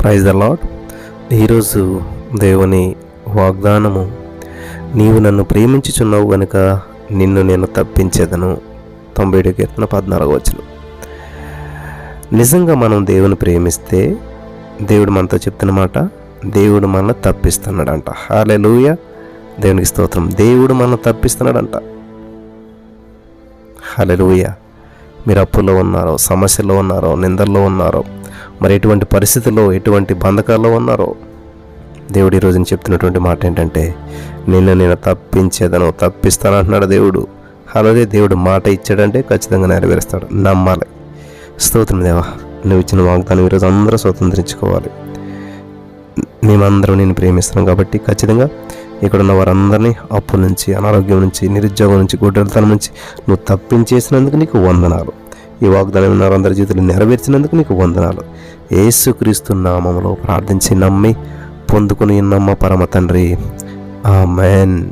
Praise the lord ఈరోజు దేవుని వాగ్దానము నీవు నన్ను ప్రేమించుచున్నావు గనుక నిన్ను నేను తప్పించేదను. తొంభై ఏడు కీర్తన పద్నాలుగు వచ్చిన నిజంగా మనం దేవుని ప్రేమిస్తే దేవుడు మనతో చెప్తున్న మాట దేవుడు మనల్ని తప్పిస్తున్నాడంట. హాలే దేవునికి స్తోత్రం. దేవుడు మనల్ని తప్పిస్తున్నాడంట. హలెలూయ మీరు అప్పుల్లో ఉన్నారో సమస్యలో ఉన్నారో నిందల్లో ఉన్నారో మరి ఎటువంటి పరిస్థితుల్లో ఎటువంటి బంధకాల్లో ఉన్నారో? దేవుడు ఈ రోజున చెప్తున్నటువంటి మాట ఏంటంటే నిన్ను నేను తప్పించేదను తప్పిస్తాను అంటున్నాడు దేవుడు. అలాగే దేవుడు మాట ఇచ్చాడంటే ఖచ్చితంగా నెరవేరుస్తాడు. నమ్మాలి. స్తోత్రం దేవా నువ్వు ఇచ్చిన వాగ్దానం ఈరోజు అందరూ స్వతంత్రించుకోవాలి. మేమందరం నేను ప్రేమిస్తున్నాం కాబట్టి ఖచ్చితంగా ఇక్కడ ఉన్న వారందరినీ అప్పు నుంచి అనారోగ్యం నుంచి నిరుద్యోగం నుంచి గుడ్డలతనం నుంచి నువ్వు తప్పించేసినందుకు నీకు వందనాలు. ఈ వాగ్దానం ఉన్న జీవితంలో నెరవేర్చినందుకు నీకు వందనాలు. ఏసుక్రీస్తు నామంలో ప్రార్థించి నమ్మి పొందుకుని నమ్మ పరమ తండ్రి. ఆ మ్యాన్